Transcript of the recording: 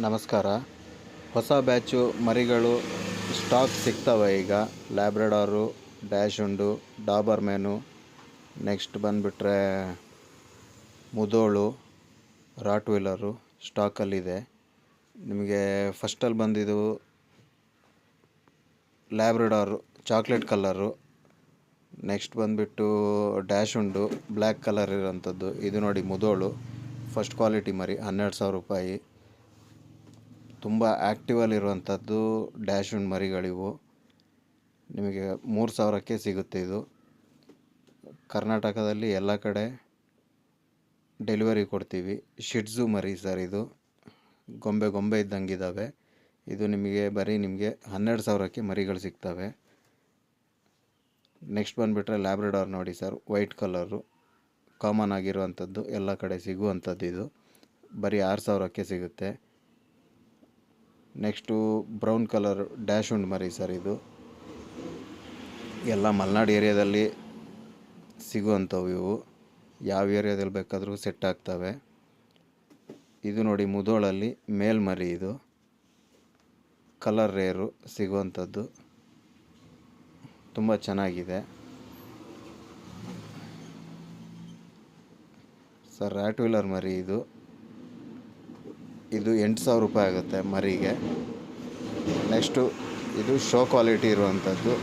ನಮಸ್ಕಾರ. ಹೊಸ ಬ್ಯಾಚು ಮರಿಗಳು ಸ್ಟಾಕ್ ಸಿಗ್ತವೆ ಈಗ. ಲ್ಯಾಬ್ರಡಾರು, ಡ್ಯಾಶ್ ಉಂಡು, ಡಾಬರ್ ಮೆನು. ನೆಕ್ಸ್ಟ್ ಬಂದುಬಿಟ್ರೆ ಮುದೋಳು, ರಾಟ್ ವೀಲರು ಸ್ಟಾಕಲ್ಲಿದೆ. ನಿಮಗೆ ಫಸ್ಟಲ್ಲಿ ಬಂದಿದ್ದು ಲ್ಯಾಬ್ರಡಾರು, ಚಾಕ್ಲೇಟ್ ಕಲ್ಲರು. ನೆಕ್ಸ್ಟ್ ಬಂದುಬಿಟ್ಟು ಡ್ಯಾಶ್ ಉಂಡು, ಬ್ಲ್ಯಾಕ್ ಕಲರ್ ಇರೋಂಥದ್ದು. ಇದು ನೋಡಿ ಮುದೋಳು. ಫಸ್ಟ್ ಕ್ವಾಲಿಟಿ ಮರಿ, ಹನ್ನೆರಡು ಸಾವಿರ ರೂಪಾಯಿ. ತುಂಬ ಆ್ಯಕ್ಟಿವಲ್ಲಿರುವಂಥದ್ದು ಡ್ಯಾಶ್ ಉಂಡ್ ಮರಿಗಳಿವು. ನಿಮಗೆ ಮೂರು ಸಾವಿರಕ್ಕೆ ಸಿಗುತ್ತೆ ಇದು. ಕರ್ನಾಟಕದಲ್ಲಿ ಎಲ್ಲ ಕಡೆ ಡೆಲಿವರಿ ಕೊಡ್ತೀವಿ. ಶಿಡ್ಸು ಮರಿ ಸರ್ ಇದು. ಗೊಂಬೆ ಗೊಂಬೆ ಇದ್ದಂಗೆ ಇದ್ದಾವೆ ಇದು ನಿಮಗೆ ಬರೀ ನಿಮಗೆ ಹನ್ನೆರಡು ಸಾವಿರಕ್ಕೆ ಮರಿಗಳು ಸಿಗ್ತವೆ. ನೆಕ್ಸ್ಟ್ ಬಂದುಬಿಟ್ರೆ ಲ್ಯಾಬ್ರಡಾರ್ ನೋಡಿ ಸರ್ ವೈಟ್ ಕಲರು ಕಾಮನ್ ಆಗಿರುವಂಥದ್ದು ಎಲ್ಲ ಕಡೆ ಸಿಗುವಂಥದ್ದು ಇದು. ಬರೀ ಆರು ಸಾವಿರಕ್ಕೆ ಸಿಗುತ್ತೆ. ನೆಕ್ಸ್ಟು ಬ್ರೌನ್ ಕಲರ್ ಡ್ಯಾಶ್ ಉಂಡ್ ಮರಿ ಸರ್ ಇದು. ಎಲ್ಲ ಮಲೆನಾಡು ಏರಿಯಾದಲ್ಲಿ ಸಿಗುವಂಥವು ಇವು. ಯಾವ ಏರಿಯಾದಲ್ಲಿ ಬೇಕಾದರೂ ಸೆಟ್ ಆಗ್ತವೆ. ಇದು ನೋಡಿ ಮುದೋಳಲ್ಲಿ ಮೇಲ್ಮರಿ ಇದು. ಕಲರ್ ರೇರು ಸಿಗುವಂಥದ್ದು. ತುಂಬ ಚೆನ್ನಾಗಿದೆ. ಸರ್ ರ್ಯಾಟ್ ವೀಲರ್ ಮರಿ ಇದು. ಇದು ಎಂಟು ಸಾವಿರ ರೂಪಾಯಿ ಆಗುತ್ತೆ ಮರಿಗೆ. ನೆಕ್ಸ್ಟು ಇದು ಶೋ ಕ್ವಾಲಿಟಿ ಇರುವಂಥದ್ದು